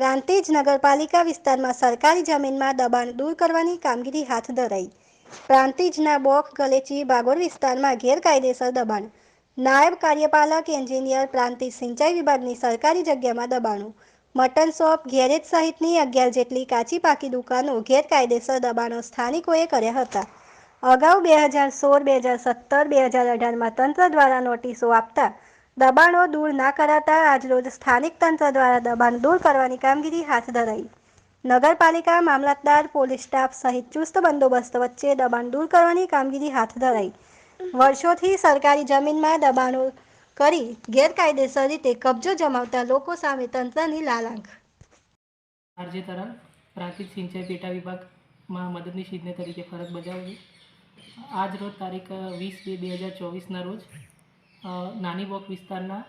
પ્રાંતિજ નગરપાલિકા વિસ્તારમાં સરકારી જમીનમાં દબાણ દૂર કરવાની કામગીરી હાથ ધરાઈ. પ્રાંતિજના બોક, ગલેચી બાગોર વિસ્તારમાં ગેરકાયદેસર દબાણ. નાયબ કાર્યપાલક, એન્જિનિયર પ્રાંતિજ સિંચાઈ વિભાગની સરકારી જગ્યામાં દબાણો. મટન શોપ, ગેરેજ સહિતની અગિયાર જેટલી કાચી પાકી દુકાનો ગેરકાયદેસર દબાણો સ્થાનિકોએ કર્યા હતા. અગાઉ બે હજાર સોળ, બે હજાર સત્તર, બે હજાર અઢારમાં તંત્ર દ્વારા નોટિસો આપતા દબાણો દૂર ના કરાતા આજરોજ સ્થાનિક તંત્ર દ્વારા દબાણ દૂર કરવાની કામગીરી હાથ ધરાઈ. નગરપાલિકા, મામલતદાર, પોલીસ સ્ટાફ સહિત ચુસ્ત બંદોબસ્ત વચ્ચે દબાણ દૂર કરવાની કામગીરી હાથ ધરાઈ. વર્ષોથી સરકારી જમીનમાં દબાણો કરી ગેરકાયદેસર રીતે કબજો જમાવતા લોકો સામે તંત્રની લાલાંક. આરજે તરલ પ્રાંતિજ સિંચાઈ પેટા વિભાગમાં મદદની ઇજનેર તરીકે ફરજ બજાવું આજ રોજ તારીખ વીસ બે બે હજાર ચોવીસના રોજ નાની બોક વિસ્તારના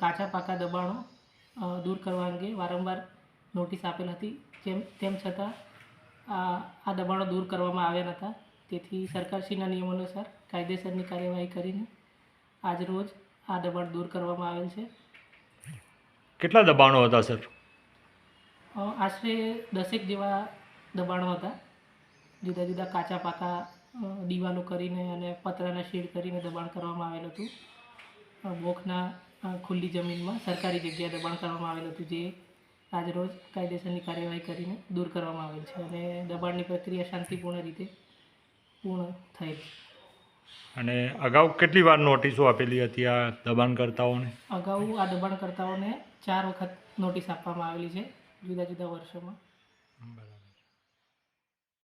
કાચા પાકા દબાણો દૂર કરવા અંગે વારંવાર નોટિસ આપેલ હતી. જેમ તેમ છતાં આ આ દબાણો દૂર કરવામાં આવ્યા નહોતા તેથી સરકારશ્રીના નિયમ અનુસાર કાયદેસરની કાર્યવાહી કરીને આજ રોજ આ દબાણ દૂર કરવામાં આવેલ છે. કેટલા દબાણો હતા સર? આશરે દસેક જેવા દબાણો હતા. જુદા જુદા કાચા પાકા અ, દિવાલો કરીને અને પતરાના શેડ કરીને દબાણ કરવામાં આવેલ હતું. બોખના ખુલ્લી જમીનમાં સરકારી જગ્યાએ દબાણ કરવામાં આવેલું હતું જે આજરોજ કાયદેસરની કાર્યવાહી કરીને દૂર કરવામાં આવેલ છે અને દબાણની પ્રક્રિયા શાંતિપૂર્ણ રીતે પૂર્ણ થઈ અને અગાઉ કેટલી વાર નોટિસો આપેલી હતી આ દબાણકર્તાઓને? અગાઉ આ દબાણકર્તાઓને ચાર વખત નોટિસ આપવામાં આવેલી છે જુદા જુદા વર્ષોમાં. બરાબર.